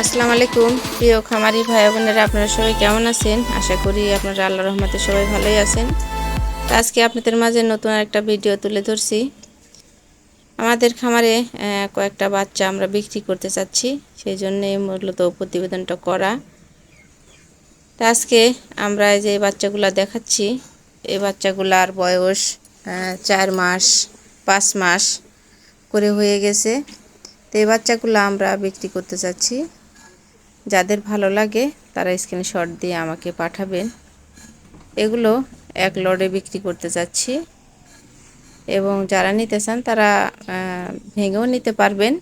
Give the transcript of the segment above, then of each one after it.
আসসালামু আলাইকুম। প্রিয় খামারি ভাই বোনেরা, আপনারা সবাই কেমন আছেন? আশা করি আপনারা আল্লাহ রহমতে সবাই ভালোই আছেন। আজকে আপনাদের মাঝে নতুন একটা ভিডিও তুলে ধরছি। আমাদের খামারে কয়েকটা বাচ্চা আমরা বিক্রি করতে চাচ্ছি। সেই জন্যে মূলত প্রতিবেদনটা করা। আজকে আমরা যে বাচ্চাগুলা দেখাচ্ছি, এই বাচ্চাগুলার বয়স চার মাস, পাঁচ মাস করে হয়ে গেছে। তো এই বাচ্চাগুলো আমরা বিক্রি করতে চাচ্ছি। যাদের ভালো লাগে, তারা স্ক্রিনশট দিয়ে আমাকে পাঠাবেন। এগুলো এক লড়ে বিক্রি করতে চাচ্ছি এবং যারা নিতে চান, তারা ভেঙেও নিতে পারবেন।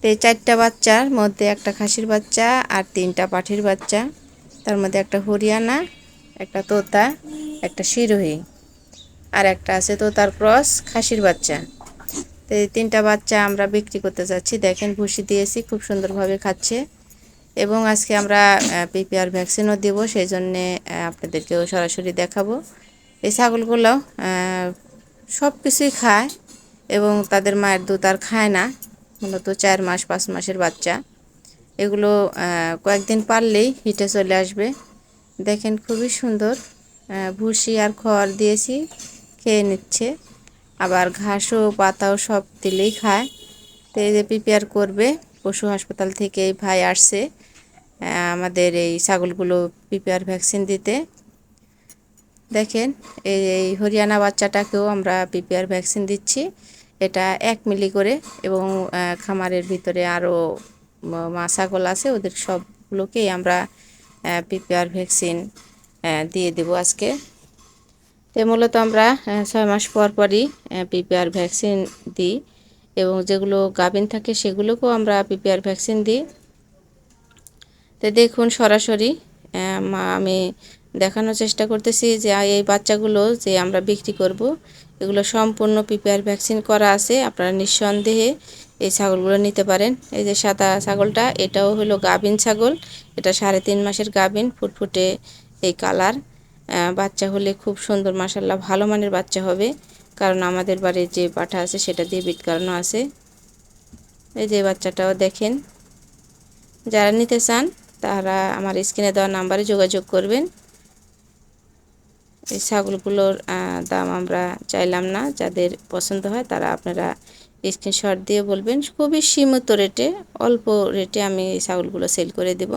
তো এই চারটা বাচ্চার মধ্যে একটা খাসির বাচ্চা আর তিনটা পাঠির বাচ্চা। তার মধ্যে একটা হরিয়ানা, একটা তোতা, একটা শিরোহী। আর একটা আছে তোতার ক্রস, খাসির বাচ্চা। তো এই তিনটা বাচ্চা আমরা বিক্রি করতে যাচ্ছি। দেখেন ভুসি দিয়েছি, খুব সুন্দরভাবে খাচ্ছে। এবং আজকে আমরা পিপিআর ভ্যাকসিনও দেবো সেই জন্যে আপনাদেরকেও সরাসরি দেখাবো। এই ছাগলগুলো সব কিছুই খায় এবং তাদের মায়ের দুধ আর খায় না, মূলত চার মাস, পাঁচ মাসের বাচ্চা। এগুলো কয়েকদিন পারলেই হিটে চলে আসবে। দেখেন খুবই সুন্দর ভুসি আর খড় দিয়েছি, খেয়ে নিচ্ছে। আবার ঘাসও, পাতাও সব দিলেই খায়। তো এই যে প্রিপেয়ার করবে, পশু হাসপাতাল থেকে এই ভাই আসছে। আমাদের এই ছাগলগুলো প্রিপেয়ার ভ্যাকসিন দিতে। দেখেন, এই এই হরিয়ানা বাচ্চাটাকেও আমরা পিপিআর ভ্যাকসিন দিচ্ছি। এটা এক মিলি করে এবং খামারের ভিতরে আরও মা ছাগল আছে, ওদের সবগুলোকেই আমরা পিপিআর ভ্যাকসিন দিয়ে দেবো আজকে। তো মূলত আমরা ছয় মাস পর পরই পিপিআর ভ্যাকসিন দিই এবং যেগুলো গাভিন থাকে সেগুলোকেও আমরা পিপিআর ভ্যাকসিন দিই। তো দেখুন সরাসরি আমি দেখানোর চেষ্টা করতেছি যে এই বাচ্চাগুলো যে আমরা বিক্রি করব, এগুলো সম্পূর্ণ পিপিআর ভ্যাকসিন করা আছে, আপনারা নিঃসন্দেহে এই ছাগলগুলো নিতে পারেন। এই যে সাদা ছাগলটা, এটাও হলো গাভিন ছাগল, এটা সাড়ে তিন মাসের গাভিন, ফুটফুটে এই কালার। বাচ্চা হলে খুব সুন্দর মাসাল্লাহ ভালো মানের বাচ্চা হবে, কারণ আমাদের বাড়ির যে পাঠা আছে সেটা দিয়ে বিট করানো আছে। এই যে বাচ্চাটাও দেখেন। যারা নিতে চান তারা আমার স্ক্রিনে দেওয়া নাম্বারে যোগাযোগ করবেন। এই ছাগলগুলোর দাম আমরা চাইলাম না, যাদের পছন্দ হয় তারা আপনারা স্ক্রিনশট দিয়ে বলবেন। খুবই সীমিত রেটে, অল্প রেটে আমি এই ছাগলগুলো সেল করে দেব।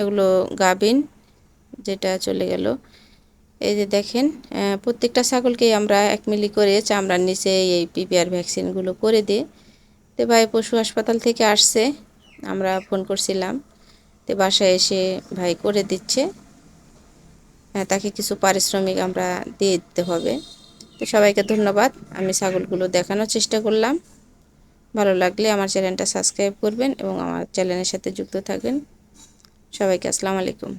এগুলো গাবিন যেটা চলে গেল। এই যে দেখেন প্রত্যেকটা ছাগলকেই আমরা এক মিলি করে চামড়ার নিচে এই পিপিআর ভ্যাকসিনগুলো করে দিই। তো ভাই পশু হাসপাতাল থেকে আসছে আমরা ফোন করছিলাম। তো বাসায় এসে ভাই করে দিচ্ছে। হ্যাঁ, তাকে কিছু পারিশ্রমিক আমরা দিয়ে দিতে হবে। তো সবাইকে ধন্যবাদ। আমি ছাগলগুলো দেখানোর চেষ্টা করলাম। ভালো লাগলে আমার চ্যানেলটা সাবস্ক্রাইব করবেন এবং আমার চ্যানেলের সাথে যুক্ত থাকবেন। সবাইকে আসসালামু আলাইকুম।